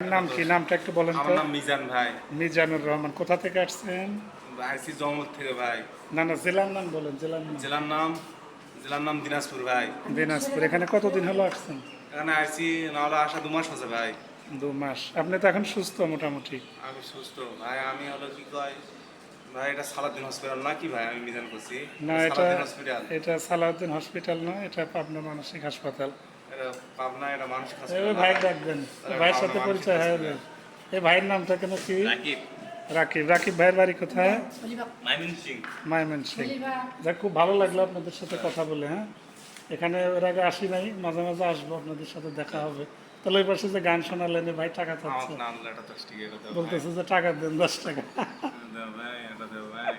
নাম কি? নামটা একটু বলেন তো। আমার নাম মিজান ভাই। মিজানুর রহমান কোথা থেকে আসছেন? আইসি জঙ্গল থেকে ভাই। না না জেলার নাম বলেন জেলার নাম। জেলার নাম জেলার নাম দিনাজপুর ভাই। দিনাজপুর এখানে কতদিন হলো আসছেন? এখানে আইসি নাহলে আসা দু মাস হচ্ছে ভাই। দু মাস। আপনি তো এখন সুস্থ মোটামুটি। আমি সুস্থ। ভাই আমি হলো কি কয় ভাই এটা সালাদিন হসপিটাল না কি ভাই? আমি মিজান করছি না এটা এটা সালাউদ্দিন হসপিটাল না এটা পাবনা মানসিক হাসপাতাল। এটা পাবনা এটা মানসিক এই ভাই ডাকবেন ভাইয়ের সাথে পরিচয় হয় এই ভাইয়ের নামটা কেন কি? রাকিব। রাকিব। রাকিব ভাইয়ের বাড়ি কোথায়? মাইমিন সিং। মাইমেন সিং। যাক খুব ভালো লাগল আপনাদের সাথে কথা বলে হ্যাঁ? এখানে এর আগে আসি নাই মাঝে মাঝে আসব আপনাদের সাথে দেখা হবে। তাহলে ওই পাশে যে গান শোনালেন ভাই টাকা চাচ্ছে। বলতেছে যে টাকা দেন দশ টাকা। দাও ভাই এটা দাও ভাই।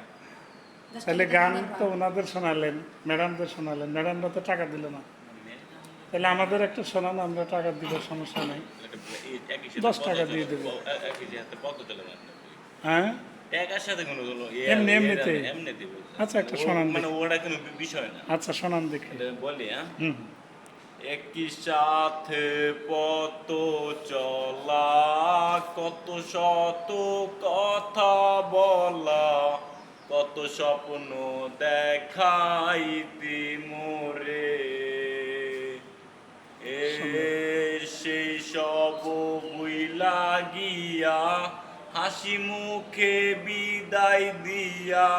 তাহলে গান তো ওনাদের শোনালেন ম্যাডামদের শোনালেন। ম্যাডামরা তো টাকা দিল না। তাহলে আমাদের একটা শোনান আমরা টাকা দিলে সমস্যা নেই। দশ টাকা দিয়ে দেবো। হ্যাঁ? আচ্ছা, বিষয় না আচ্ছা বলি হ্যাঁ হুম একই সাথে পত চলা কত শত কথা বলা কত স্বপ্ন দেখাইতি মোরে এ সেই সব বুইলা গিয়া হাসি মুখে বিদায় দিয়া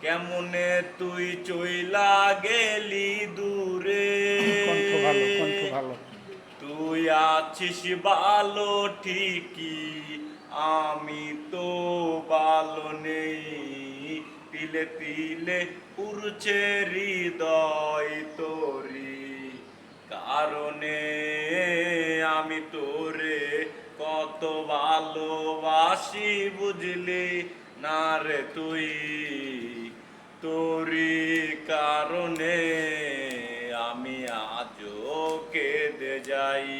কেমনে তুই চইলা গেলি দূরে? তুই আছিস ভালো ঠিকই আমি তো ভালো নেই। তিলে তিলে পুরছে হৃদয় তোরি কারণে আমি তোরে কত ভালোবাসি বুঝলি না রে তুই? তোরি কারণে আমি আজও কেঁদে যাই।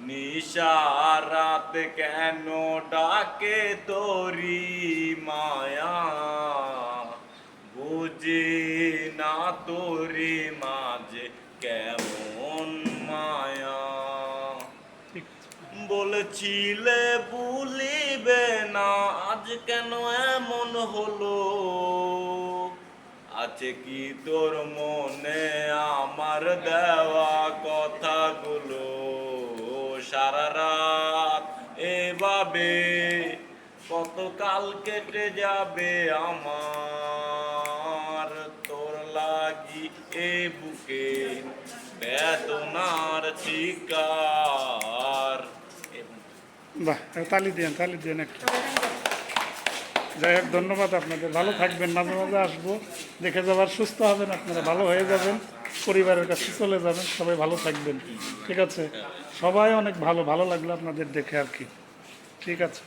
নিশারাত কেন ডাকে তোরি মায়া? বুঝি না তোরি মাঝে কেমন বলেছিলে, ভুলিবে না, আজ কেন এমন হলো? আছে কি তোর মনে আমার দেওয়া কথাগুলো? সারা রাত এভাবে কত কাল কেটে যাবে আমার? তোর লাগি এ বুকে বেদনার শিকার। বাহ তালি দিয়েন তালি দিয়েন একটু। যাই হোক, ধন্যবাদ আপনাদের। ভালো থাকবেন, মাঝে মাঝে আসব। দেখে যাবার সুস্থ হবেন, আপনারা ভালো হয়ে যাবেন, পরিবারের কাছে চলে যাবেন, সবাই ভালো থাকবেন। ঠিক আছে? সবাই অনেক ভালো ভালো লাগল আপনাদের দেখে আর কি। ঠিক আছে?